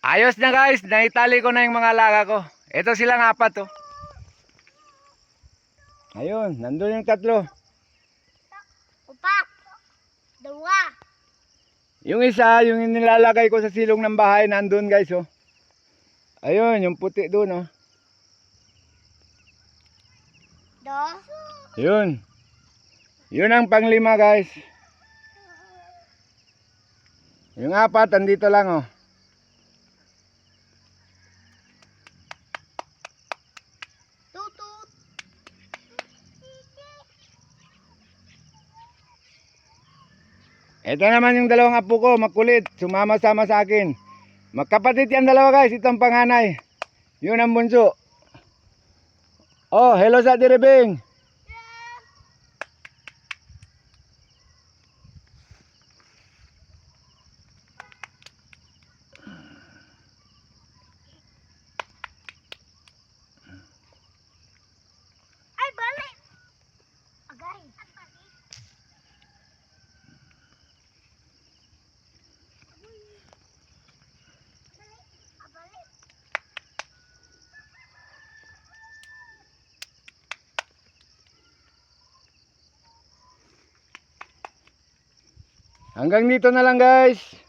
Ayos na guys, naitali ko na yung mga alaga ko. Ito silang apat oh. Ayun, nandun yung tatlo. Upat. Dalawa. Yung isa, yung nilalagay ko sa silong ng bahay, nandun guys oh. Ayun, yung puti doon oh. Dos. Yun. Yun ang panglima guys. Yung apat, andito lang oh. Ito naman yung dalawang apo ko, makulit, sumama-sama sa akin. Magkapatid yan dalawa guys, itong panganay. Yun ang bunso. Oh, hello sa diribing. Hanggang dito na lang guys.